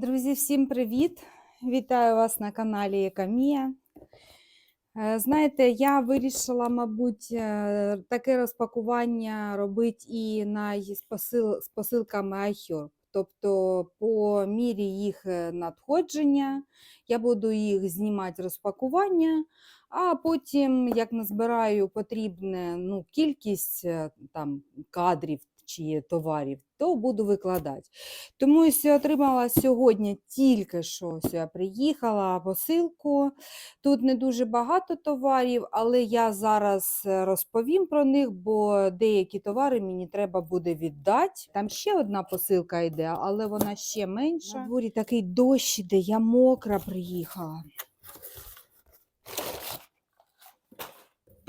Друзі, всім привіт! Вітаю вас на каналі Екамія. Е, Знаєте, я вирішила, мабуть, е, таке розпакування робити і на з, посил, з посилками iHerb. Тобто, по мірі їх е, надходження, я буду їх знімати розпакування, а потім, як назбираю потрібне ну, кількість там, кадрів чи товарів, то буду викладати. Тому ось я отримала сьогодні тільки що я приїхала посилку. Тут не дуже багато товарів, але я зараз е, розповім про них, бо деякі товари мені треба буде віддати. Там ще одна посилка йде, але вона ще менша. На дворі такий дощ іде, я мокра приїхала.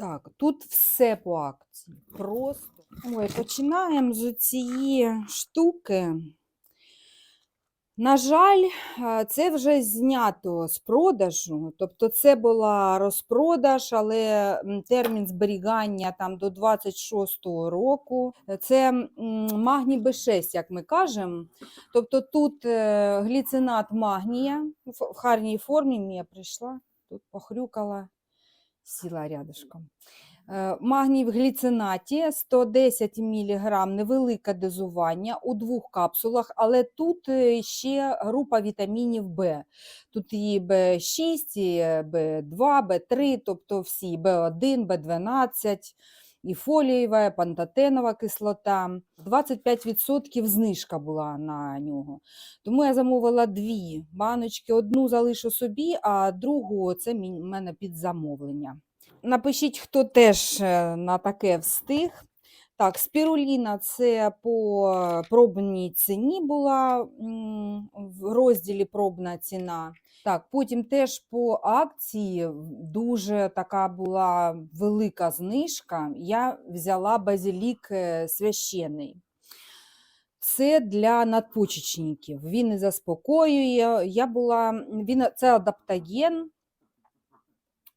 Так, тут все по акції. Просто. Ой, починаємо з цієї штуки. На жаль, це вже знято з продажу. Тобто це була розпродаж, але термін зберігання там до 26-го року. Це м, магній Б6, як ми кажемо. Тобто тут е, гліцинат магнія в гарній формі. Мія прийшла, тут похрюкала, сіла рядышком. Е, Магній в гліцинаті 110 мг, невелике дозування у двох капсулах, але тут е, ще група вітамінів Б. Тут і В6, і В2, В3, тобто всі В1, В12, і фолієва, і пантотенова кислота. 25% знижка була на нього. Тому я замовила дві баночки. Одну залишу собі, а другу це в мене під замовлення. Напишіть, хто теж е, на таке встиг. Так, спіруліна це по пробній ціні була в розділі пробна ціна. Так, потім теж по акції дуже така була велика знижка. Я взяла базилік е, священий. Це для надпочечників. Він не заспокоює. Я була, він, це адаптоген.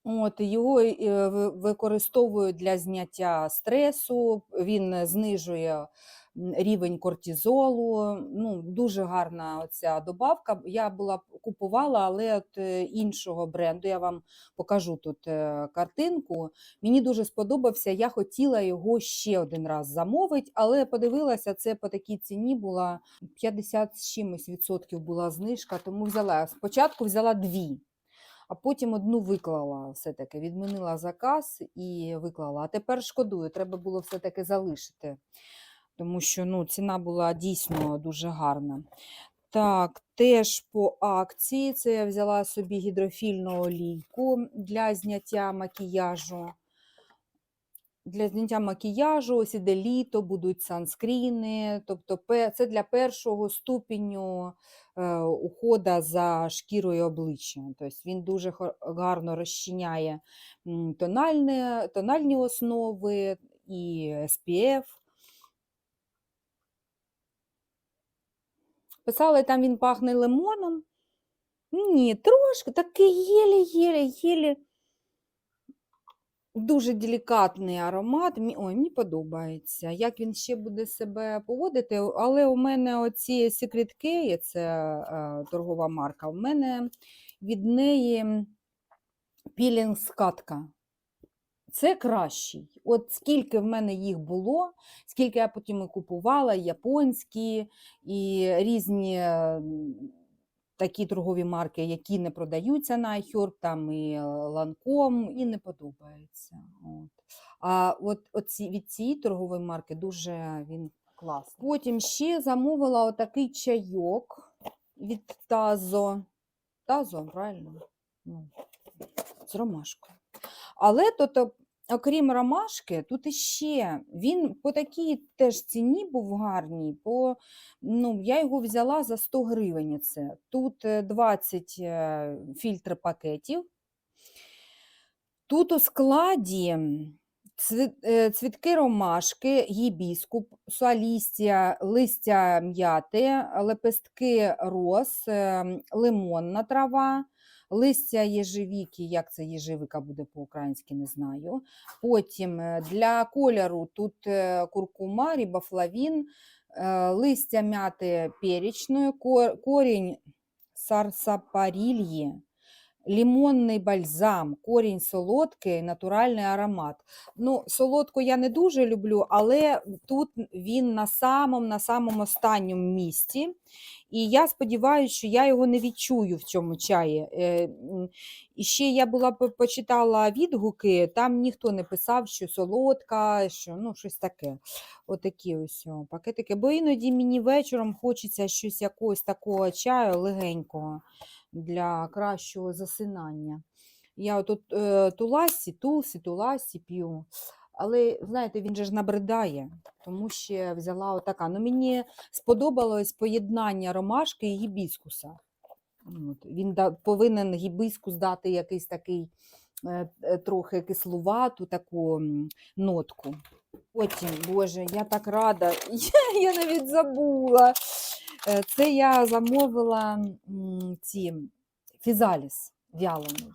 От, його е, використовують для зняття стресу, він знижує рівень кортизолу. Ну, дуже гарна оця добавка. Я була купувала, але от е, іншого бренду. Я вам покажу тут е, картинку. Мені дуже сподобався. Я хотіла його ще один раз замовити, але подивилася, це по такій ціні була 50 з чимось відсотків була знижка, тому взяла. Спочатку взяла дві а потім одну виклала все-таки, відмінила заказ і виклала. А тепер шкодую, треба було все-таки залишити, тому що ну, ціна була дійсно дуже гарна. Так, теж по акції це я взяла собі гідрофільну олійку для зняття макіяжу. Для зняття макіяжу, ось іде літо, будуть санскріни. Тобто це для першого ступеню е, ухода за шкірою обличчя. Тобто він дуже гарно розчиняє м, тональне, тональні основи і SPF. Писали, там він пахне лимоном. Ні, трошки, такий єлі-єлі-єлі. Дуже делікатний аромат. Ой, мені подобається. Як він ще буде себе поводити, але у мене оці K, це е, торгова марка, у мене від неї пілінг скатка. Це кращий. От скільки в мене їх було, скільки я потім і купувала, японські, і різні такі торгові марки, які не продаються на iHerb, там і Lancome, і не подобається. От. А от оці, від цієї торгової марки дуже він класний. Потім ще замовила отакий чайок від Тазо. Тазо, правильно? Ну, з ромашкою. Але тут, о- окрім ромашки, тут іще він по такій теж ціні був гарній. По, ну, я його взяла за 100 гривень. Це. Тут е, 20 е, фільтр пакетів. Тут у складі е, цвітки ромашки, гібіскуп, листя, листя м'яти, лепестки роз, е, лимонна трава, листя єжевіки, як це єжевика буде по-українськи, не знаю. Потім е, для кольору тут е, куркума, рібафлавін, е, листя м'яти перечної, корінь сарсапарільї, лімонний бальзам, корінь солодкий, натуральний аромат. Ну, солодку я не дуже люблю, але тут він на самому, на самому останньому місці. І я сподіваюся, що я його не відчую в цьому чаї. Е, І ще я була почитала відгуки, там ніхто не писав, що солодка, що ну, щось таке. Отакі ось пакетики. Бо іноді мені вечором хочеться щось якогось такого чаю легенького для кращого засинання. Я от е, туласі, тулсі, туласі п'ю. Але, знаєте, він же ж набридає, тому ще взяла отака. Ну, мені сподобалось поєднання ромашки і гібіскуса. От, він повинен гібіскус дати якийсь такий е, е, трохи кислувату таку нотку. Потім, Боже, я так рада, я, я навіть забула. Е, Це я замовила ці фізаліс вялений.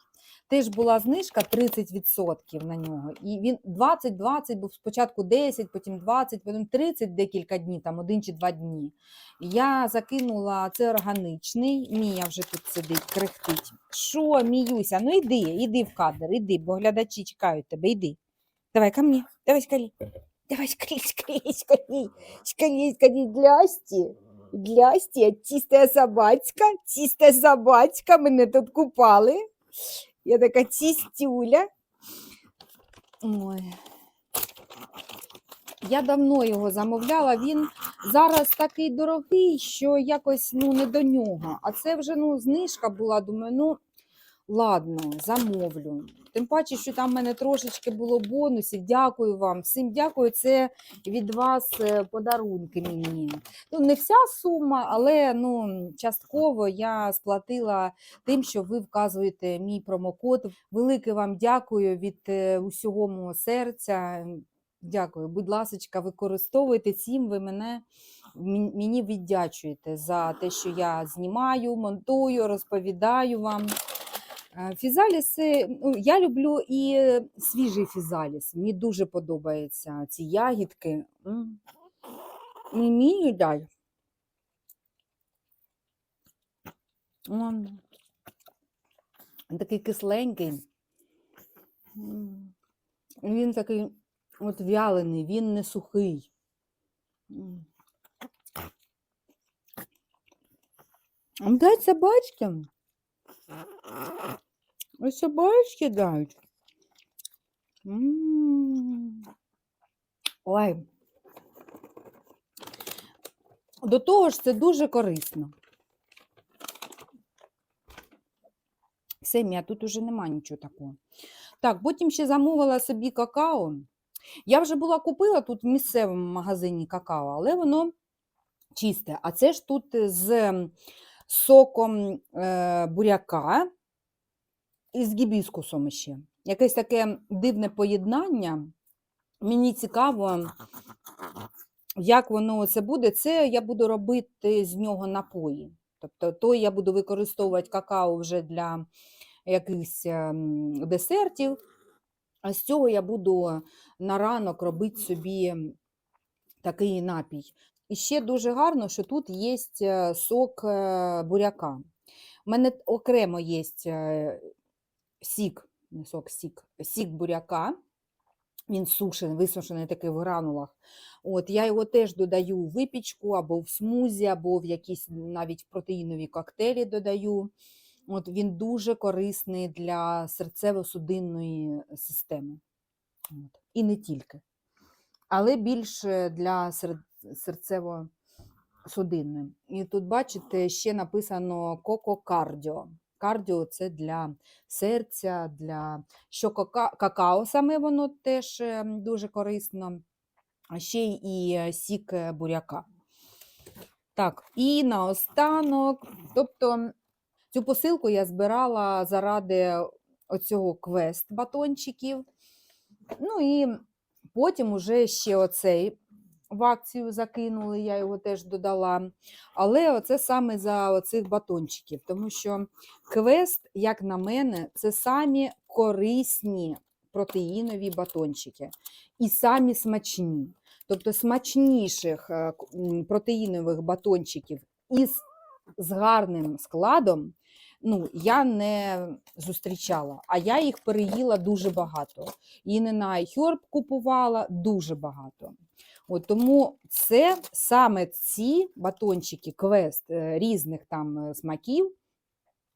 Теж була знижка 30% на нього. І він 20-20 був спочатку 10, потім 20, потім 30 декілька днів, там один чи два дні. Я закинула це органичний. Мія вже тут сидить, крехтить. Що, Міюся? Ну йди, йди в кадр, іди, бо глядачі чекають тебе, йди. Давай ко мне, давай скорей. Давай скорей, скорей, скорей. Скорей, скорей, здрасте. Здрасте, чистая собачка, чистая собачка, мене тут купали. Я така чистюля. Ой. Я давно його замовляла, він зараз такий дорогий, що якось ну, не до нього. А це вже ну, знижка була, думаю, ну ладно, замовлю. Тим паче, що там в мене трошечки було бонусів. Дякую вам. Всім дякую. Це від вас е, подарунки мені. Ну, не вся сума, але ну, частково я сплатила тим, що ви вказуєте мій промокод. Велике вам дякую від е, усього мого серця. Дякую, будь ласка, використовуйте цим, ви мене мені віддячуєте за те, що я знімаю, монтую, розповідаю вам. Е, Фізаліси, ну, я люблю і свіжий фізаліс. Мені дуже подобаються ці ягідки. Мені дай. Він Такий кисленький. Він такий от вялений, він не сухий. Дай собачкам. Ось собачки дають. М. Ой. До того ж, це дуже корисно. Сем'я, тут уже нема нічого такого. Так, потім ще замовила собі какао. Я вже була купила тут в місцевому магазині какао, але воно чисте. А це ж тут з соком е, буряка і з гібіскусом ще. Якесь таке дивне поєднання. Мені цікаво, як воно це буде. Це я буду робити з нього напої. Тобто, той я буду використовувати какао вже для якихось ем, десертів, а з цього я буду на ранок робити собі такий напій. І ще дуже гарно, що тут є сок е, буряка. У мене окремо є сік, не сок, сік, сік буряка. Він сушений, висушений такий в гранулах. От, я його теж додаю в випічку або в смузі, або в якісь навіть протеїнові коктейлі додаю. От, він дуже корисний для серцево-судинної системи. От. І не тільки. Але більше для сер- серцево-судинної. І тут, бачите, ще написано кококардіо. Кардіо це для серця, для що кака- какао саме воно теж е, дуже корисно, ще й е, сік е, буряка. Так, і наостанок, тобто цю посилку я збирала заради оцього квест батончиків. Ну і потім уже ще оцей в акцію закинули, я його теж додала. Але оце саме за оцих батончиків, тому що квест, як на мене, це самі корисні протеїнові батончики і самі смачні. Тобто смачніших е, протеїнових батончиків із з гарним складом ну, я не зустрічала, а я їх переїла дуже багато. І не на iHerb купувала дуже багато. От, тому це саме ці батончики, квест е, різних там е, смаків,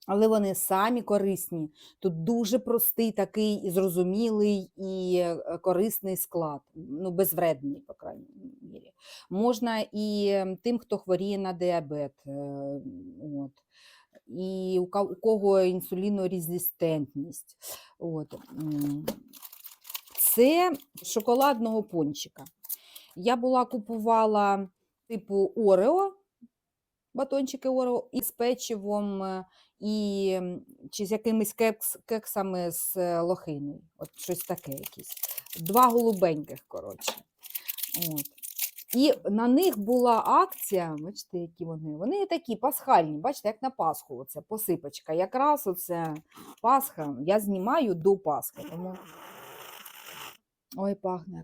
але вони самі корисні. Тут дуже простий такий і зрозумілий і е, корисний склад, ну, безвредний, по крайній мірі. Можна і тим, хто хворіє на діабет. От. І у кого інсулінорезистентність. От. Це шоколадного пончика. Я була купувала типу Орео, батончики Орео із печивом, е, і, чи з якимись кекс, кексами з е, лохиною. От щось таке якесь. Два голубеньких, коротше. От. І на них була акція, бачите, які вони. Вони такі пасхальні, бачите, як на Пасху, оце посипочка. Якраз оце Пасха. Я знімаю до Пасхи. Тому... Ой, пахне.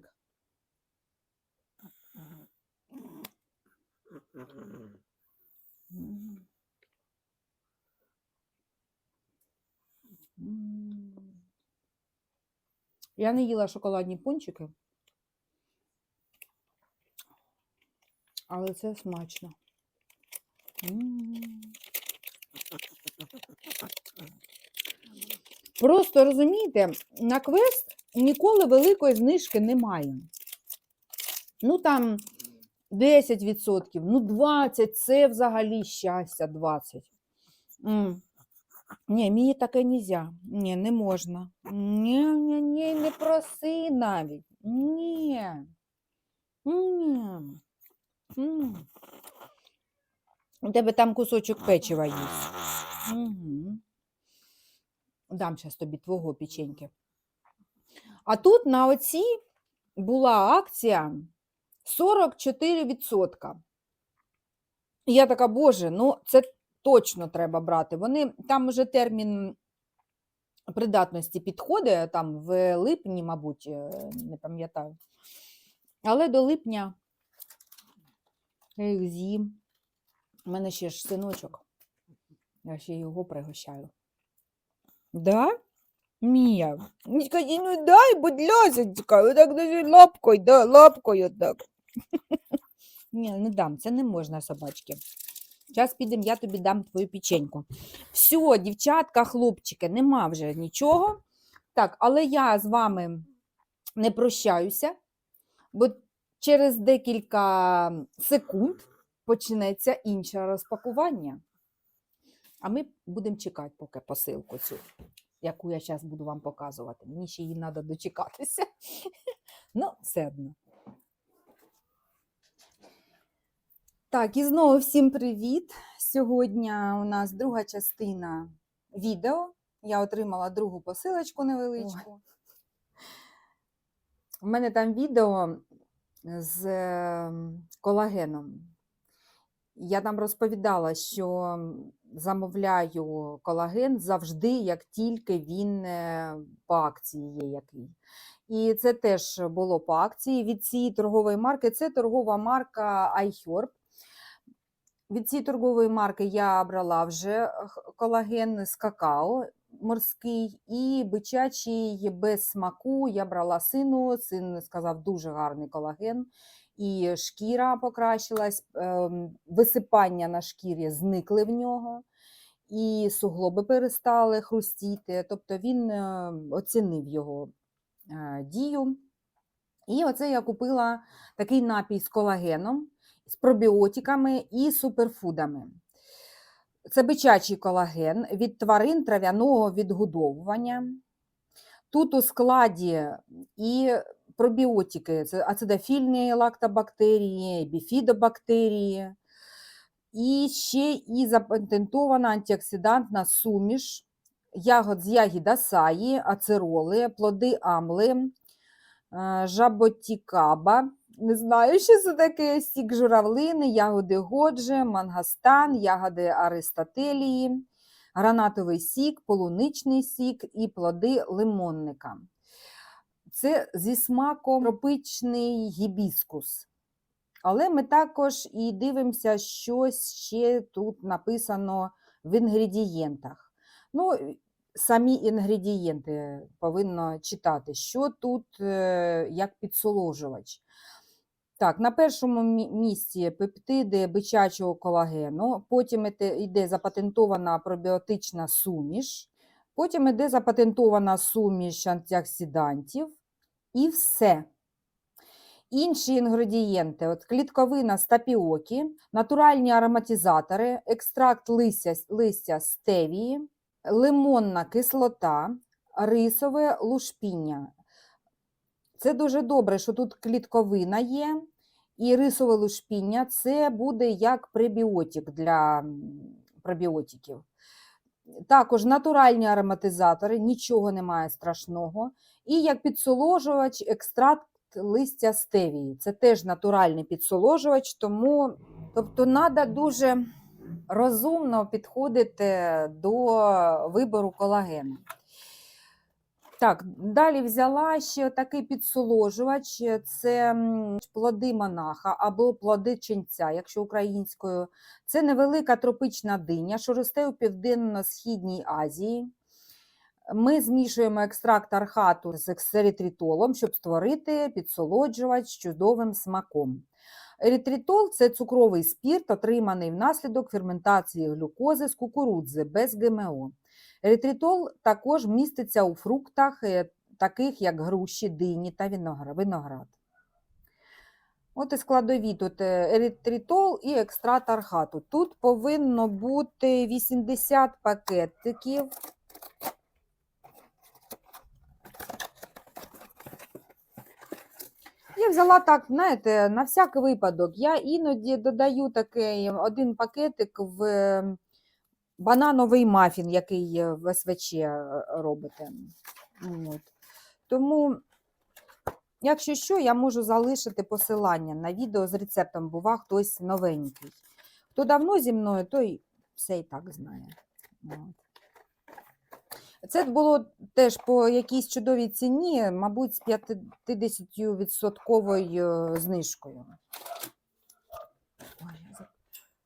М. М. Я не їла шоколадні пончики, але це смачно. Просто розумієте, на квест ніколи великої знижки немає. Ну там 10%, ну 20% це взагалі щастя 20. М. Ні, мені таке нельзя. Ні, не можна. Ні, ні, ні, не проси навіть. Ні. Ні. М. У тебе там кусочок печива є. Угу. Дам зараз тобі твого печеньки. А тут на оці була акція 44%. І я така, боже, ну це точно треба брати. Вони там вже термін придатності підходить, там в липні, мабуть, е, не пам'ятаю. Але до липня я їх з'їм. У мене ще ж синочок. Я ще його пригощаю. Да? Мія. Ну, ну дай, будь ласочка, отак даже лапкою, да, лапкою так. Ні, не дам, це не можна собачки. Зараз підемо, я тобі дам твою печеньку. Все, дівчатка, хлопчики, нема вже нічого. Так, але я з вами не прощаюся, бо через декілька секунд почнеться інше розпакування. А ми будемо чекати поки посилку цю, яку я зараз буду вам показувати. Мені ще її треба дочекатися. Ну, все одно. Так, і знову всім привіт! Сьогодні у нас друга частина відео. Я отримала другу посилочку невеличку. У мене там відео з ем, колагеном. Я там розповідала, що замовляю колаген завжди, як тільки він е, по акції є який. І це теж було по акції від цієї торгової марки. Це торгова марка iHerb. Від цієї торгової марки я брала вже колаген з какао морський і бичачий без смаку. Я брала сину. Син сказав, дуже гарний колаген. І шкіра покращилась, ем, висипання на шкірі зникли в нього, і суглоби перестали хрустіти. Тобто він е, оцінив його е, дію. І оце я купила такий напій з колагеном, з пробіотиками і суперфудами. Це бичачий колаген від тварин трав'яного відгодовування. Тут у складі і пробіотики, це ацидофільні лактобактерії, біфідобактерії, і ще і запатентована антиоксидантна суміш ягод з ягід асаї, ацероли, плоди амли, е, жаботікаба. Не знаю, що це таке, сік журавлини, ягоди годжи, мангастан, ягоди аристотелії, гранатовий сік, полуничний сік і плоди лимонника. Це зі смаком тропичний гібіскус. Але ми також і дивимося, що ще тут написано в інгредієнтах. Ну, самі інгредієнти повинно читати, що тут е, як підсоложувач. Так, на першому місці пептиди бичачого колагену, потім йде запатентована пробіотична суміш, потім йде запатентована суміш антиоксидантів і все. Інші інгредієнти: от клітковина з тапіоки, натуральні ароматизатори, екстракт листя, листя стевії, лимонна кислота, рисове лушпіння. Це дуже добре, що тут клітковина є, і рисове лушпіння це буде як пребіотик для пробіотиків. Також натуральні ароматизатори, нічого немає страшного. І як підсоложувач, екстракт листя стевії. Це теж натуральний підсоложувач, тому тобто треба дуже розумно підходити до вибору колагену. Так, далі взяла ще такий підсоложувач. Це плоди монаха або плоди ченця, якщо українською. Це невелика тропична диня, що росте у Південно-Східній Азії. Ми змішуємо екстракт архату з ексеритритолом, щоб створити підсолоджувач з чудовим смаком. Еритритол це цукровий спірт, отриманий внаслідок ферментації глюкози з кукурудзи без ГМО. Еритритол також міститься у фруктах, е, таких як груші, дині та виноград. От і складові тут е, еритритол і екстракт архату. Тут повинно бути 80 пакетиків. Я взяла так, знаєте, на всякий випадок. Я іноді додаю такий один пакетик в е, банановий мафін, який е, в СВЧ е, робите. От. Тому, якщо що, я можу залишити посилання на відео з рецептом, бува хтось новенький. Хто давно зі мною, той все і так знає. От. Це було теж по якійсь чудовій ціні, мабуть, з 50% знижкою. Ой,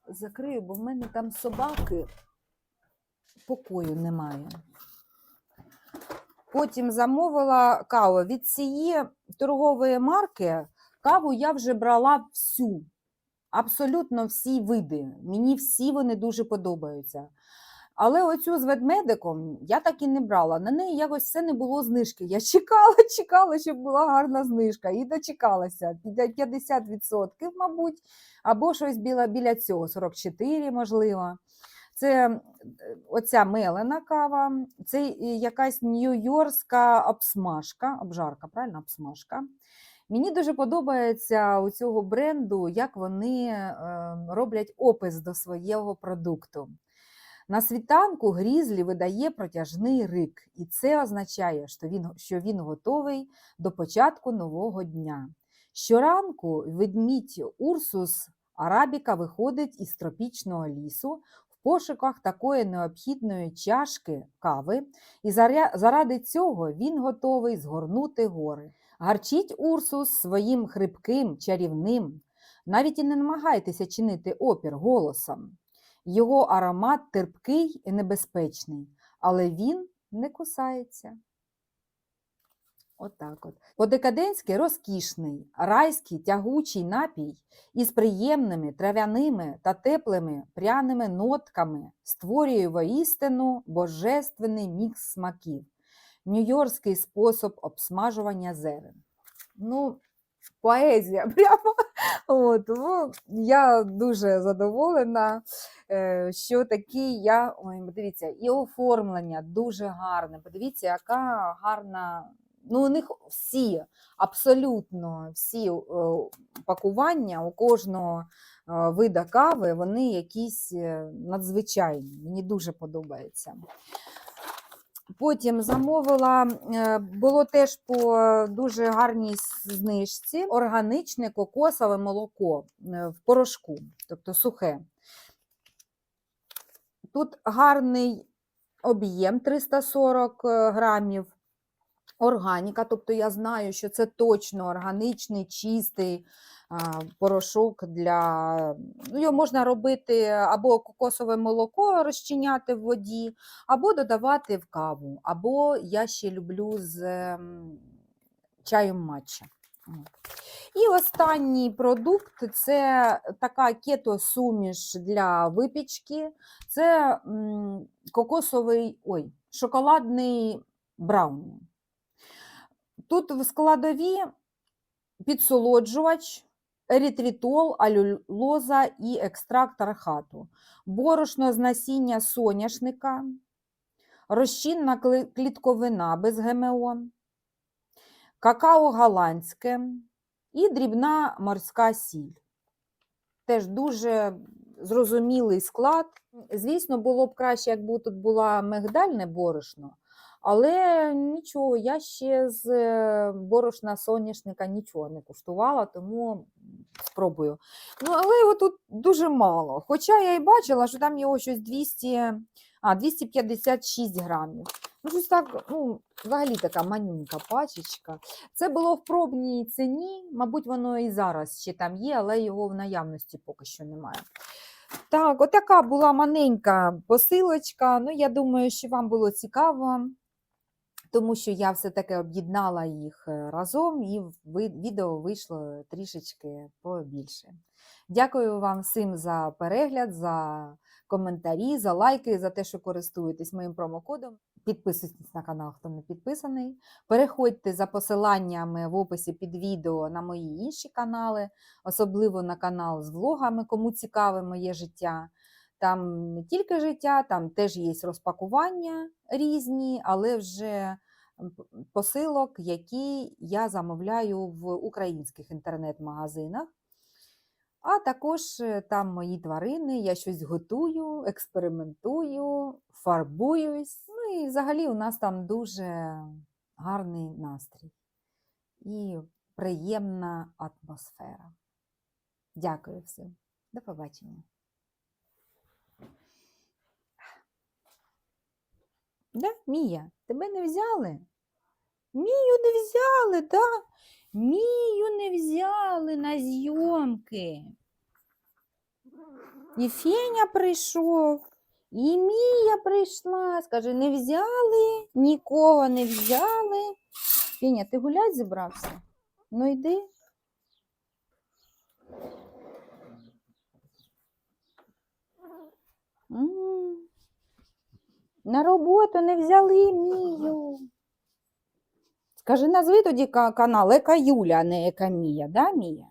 закрию, бо в мене там собаки покою немає. Потім замовила каву. Від цієї торгової марки каву я вже брала всю. Абсолютно всі види. Мені всі вони дуже подобаються. Але оцю з ведмедиком я так і не брала. На неї якось все не було знижки. Я чекала, чекала, щоб була гарна знижка. І дочекалася. 50%, мабуть, або щось біля, біля цього, 44, можливо. Це оця мелена кава, це якась нью-йоркська обсмажка, обжарка, правильно, обсмажка. Мені дуже подобається у цього бренду, як вони е, роблять опис до свого продукту. На світанку грізлі видає протяжний рик, і це означає, що він, що він готовий до початку нового дня. Щоранку ведмідь Урсус Арабіка виходить із тропічного лісу пошуках такої необхідної чашки кави, і заради цього він готовий згорнути гори. Гарчіть Урсус своїм хрипким, чарівним. Навіть і не намагайтеся чинити опір голосом. Його аромат терпкий і небезпечний, але він не кусається. Отак от. По-декадентськи розкішний, райський тягучий напій із приємними трав'яними та теплими пряними нотками створює воістину божественний мікс смаків, нью-йоркський спосіб обсмажування зерен. Ну, поезія прямо. От, тому я дуже задоволена, е, що такий я. Ой, дивіться, і оформлення дуже гарне. Подивіться, яка гарна. Ну, у них всі, абсолютно всі е, пакування у кожного е, вида кави, вони якісь е, надзвичайні. Мені дуже подобається. Потім замовила, було теж по дуже гарній знижці органічне кокосове молоко в порошку, тобто сухе. Тут гарний об'єм 340 е, грамів. Органіка, тобто я знаю, що це точно органічний, чистий порошок для. Ну, його можна робити або кокосове молоко розчиняти в воді, або додавати в каву, або я ще люблю з ем, чаєм матча. І останній продукт це така кето-суміш для випічки. Це кокосовий, ой, шоколадний брауні. Тут в складові підсолоджувач, ерітритол, алюлоза і екстракт архату, борошно з насіння соняшника, розчинна клітковина без ГМО, какао голландське і дрібна морська сіль. Теж дуже зрозумілий склад. Звісно, було б краще, якби тут була мигдальне борошно, але нічого, я ще з е, борошна соняшника нічого не куштувала, тому спробую. Ну, але його тут дуже мало. Хоча я і бачила, що там його щось 200, а, 256 грамів. Ну, щось так, ну, взагалі така манюнька пачечка. Це було в пробній ціні, мабуть, воно і зараз ще там є, але його в наявності поки що немає. Так, отака була маленька посилочка. Ну, я думаю, що вам було цікаво, тому що я все-таки об'єднала їх е, разом, і відео вийшло трішечки побільше. Дякую вам всім за перегляд, за коментарі, за лайки, за те, що користуєтесь моїм промокодом. Підписуйтесь на канал, хто не підписаний. Переходьте за посиланнями в описі під відео на мої інші канали, особливо на канал з влогами, кому цікаве моє життя. Там не тільки життя, там теж є розпакування різні, але вже посилок, які я замовляю в українських інтернет-магазинах. А також е, там мої тварини, я щось готую, експериментую, фарбуюсь. Ну і взагалі у нас там дуже гарний настрій і приємна атмосфера. Дякую всім. До побачення. Да, Мія, тебе не взяли? Мію не взяли, да? Мію не взяли на зйомки. І Феня прийшов, і Мія прийшла. Скаже, не взяли, нікого не взяли. Феня, ти гулять зібрався? Ну йди. На роботу не взяли Мію. Скажи, назви тоді ка- канал Ека Юля, а не Ека Мія, да, Мія?